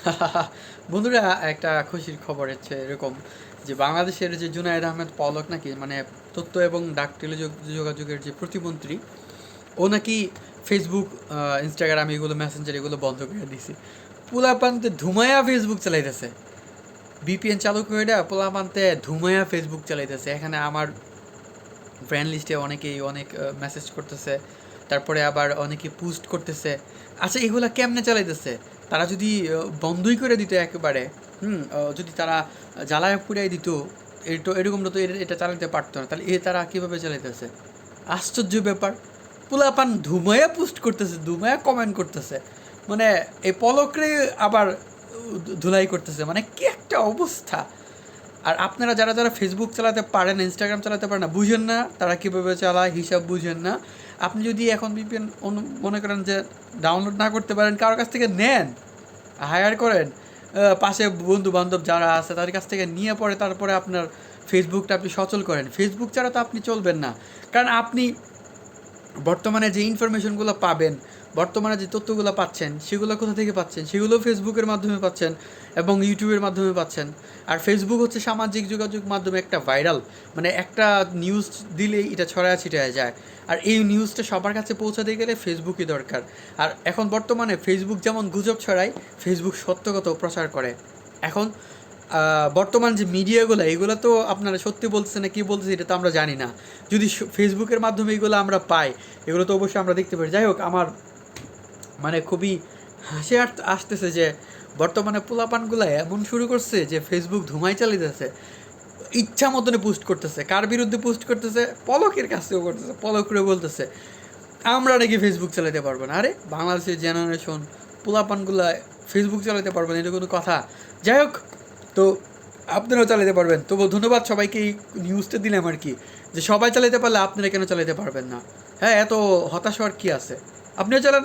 বন্ধুরা, একটা খুশির খবর হচ্ছে এরকম যে বাংলাদেশের যে জুনায়েদ আহমেদ পলক নাকি মানে তথ্য এবং ডাক যোগাযোগের যে প্রতিমন্ত্রী, ও নাকি ফেসবুক ইনস্টাগ্রাম এগুলো মেসেঞ্জার এগুলো বন্ধ করে দিছে। পোলাপান্তে ধুমায়া ফেসবুক চালাইতেছে। বিপিএন চালু করে দেয়া পোলাপান্তে ধুমায়া ফেসবুক চালাইতেছে। এখানে আমার ফ্রেন্ড লিস্টে অনেকেই অনেক মেসেজ করতেছে, তারপরে আবার অনেকে পোস্ট করতেছে আচ্ছা এগুলা কেমনে চালাইতেছে? তারা যদি বন্ধই করে দিত একেবারে, হুম যদি তারা জ্বালায় পুড়াই দিত এটা এরকম তো এটা- চালাতে পারতো না, তাহলে এ তারা কীভাবে চালাইতেছে? আশ্চর্য ব্যাপার। পোলাপান ধুমায়া পোস্ট করতেছে ধুমায়া কমেন্ট করতেছে মানে এই পলকরে আবার ধুলাই করতেছে মানে কি একটা অবস্থা। আর আপনারা যারা যারা ফেসবুক চালাতে পারেন ইনস্টাগ্রাম চালাতে পারেন না, বুঝেন না তারা কীভাবে চালায়, হিসাব বুঝেন না। আপনি যদি এখন বিপিএন মনে করেন যে ডাউনলোড না করতে পারেন কারোর কাছ থেকে নেন হায়ার করেন পাশে বন্ধু বান্ধব যারা আছে তাদের কাছ থেকে নিয়ে পরে তারপরে আপনার ফেসবুকটা আপনি সচল করেন। ফেসবুক ছাড়া তো আপনি চলবেন না। কারণ আপনি বর্তমানে যে ইনফরমেশনগুলো পাবেন, বর্তমানে যে তথ্যগুলো পাচ্ছেন, সেগুলো কোথা থেকে পাচ্ছেন? সেগুলো ফেসবুকের মাধ্যমে পাচ্ছেন এবং ইউটিউবের মাধ্যমে পাচ্ছেন। আর ফেসবুক হচ্ছে সামাজিক যোগাযোগ মাধ্যমে একটা ভাইরাল মানে একটা নিউজ দিলেই এটা ছড়ায় ছিটায় যায়। আর এই নিউজটা সবার কাছে পৌঁছাতে গেলে ফেসবুকই দরকার। আর এখন বর্তমানে ফেসবুক যেমন গুজব ছড়ায়, ফেসবুক সত্যগত প্রচার করে। এখন বর্তমান যে মিডিয়াগুলো, এগুলো তো আপনারা সত্যি বলতেছে না, কি বলতেছে এটা তো আমরা জানি না। যদি ফেসবুকের মাধ্যমে এগুলো আমরা পাই, এগুলো তো অবশ্যই আমরা দেখতে পারি। যাই হোক, আমার মানে খুবই হাসি আস- আসতেছে যে বর্তমানে পোলাপানগুলো এমন শুরু করছে যে ফেসবুক ধুমাই চালিতেছে। ইচ্ছা মতনে পোস্ট করতেছে। কার বিরুদ্ধে পোস্ট করতেছে? পলকের কাছেও করতেছে। পলক করে বলতেছে, আমরা নাকি ফেসবুক চালাতে পারব না। আরে, বাংলাদেশের জেনারেশন পোলাপানগুলা ফেসবুক চালাতে পারবেন এটা কোনো কথা। যাই হোক তো আপনারাও চালাতে পারবেন। তবু ধন্যবাদ সবাইকে এই নিউজটা দিলাম আর কি, যে সবাই চালাতে পারলে আপনারা কেন চালাতে পারবেন না? হ্যাঁ এত হতাশ হওয়ার কি আছে? আপনিও চালান।